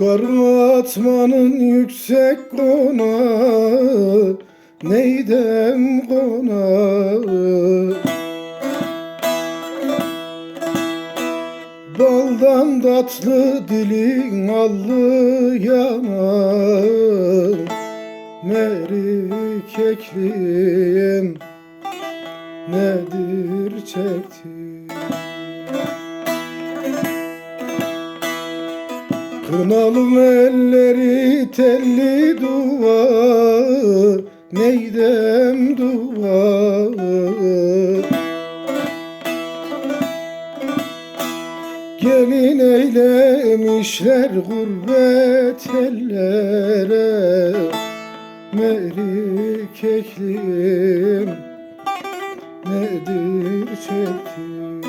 Yukarı atmanın yüksek konağı Neydem konağı Baldan tatlı dilin allı yanar Meri kekliğim nedir çekti Kınalım elleri telli duvar Neydem duvar? Gelin eylemişler gurbet ellere Meri keklim nedir çekti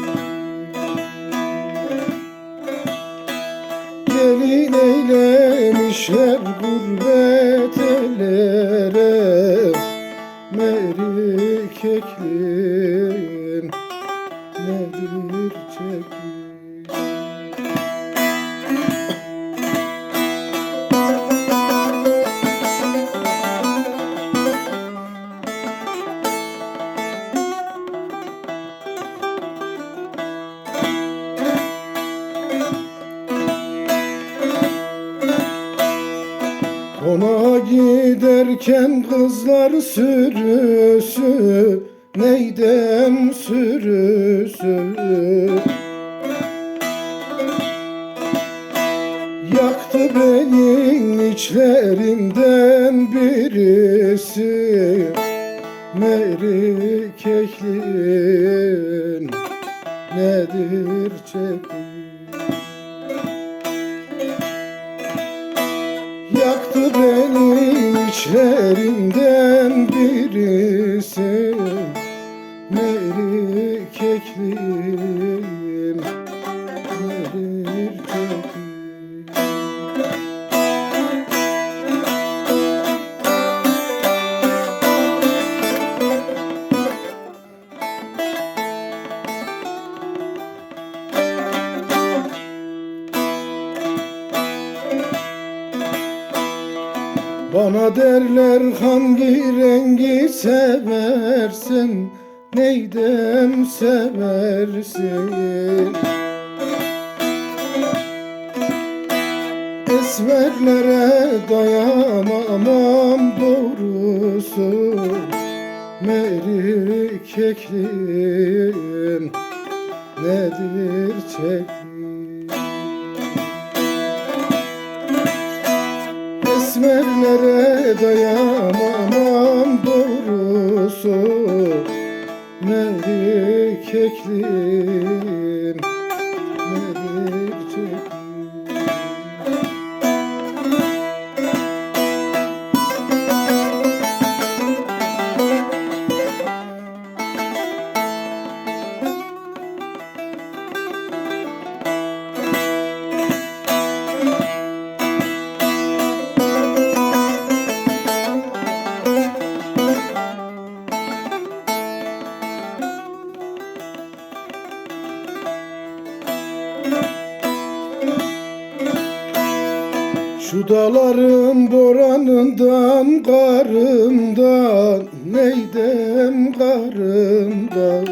Gelin eylemişler Ona giderken kızlar sürüsü Neydem sürüsü? Yaktı benim içlerimden birisi Meri keklim nedir çekti beni içlerimden Bana derler hangi rengi seversin Neydem seversin? Esmerlere dayanamam doğrusu Meri keklim nedir çekti Esmerlere dayanamam doğrusu. Meri keklim Şu dağların boranından karından Neydem karından.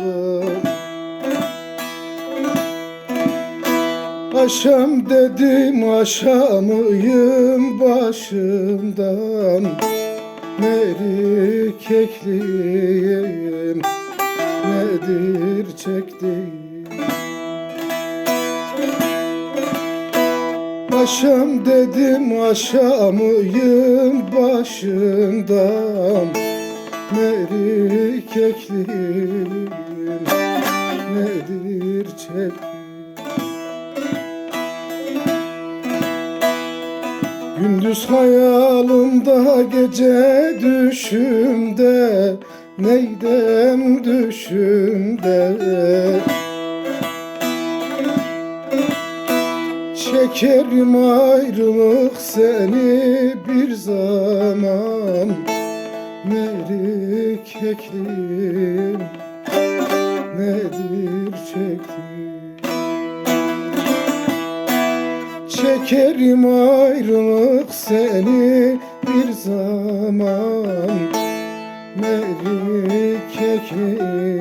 Aşam dedim aşamıyım başımdan. Meri kekliğim nedir çektiğim Aşam dedim aşamıyım başından. Meri keklim nedir çektim Gündüz hayalimde gece düşümde Neydem düşümde Çekerim ayrılık seni bir zaman. Meri keklim nedir çektim çekerim ayrılık seni bir zaman. Meri keklik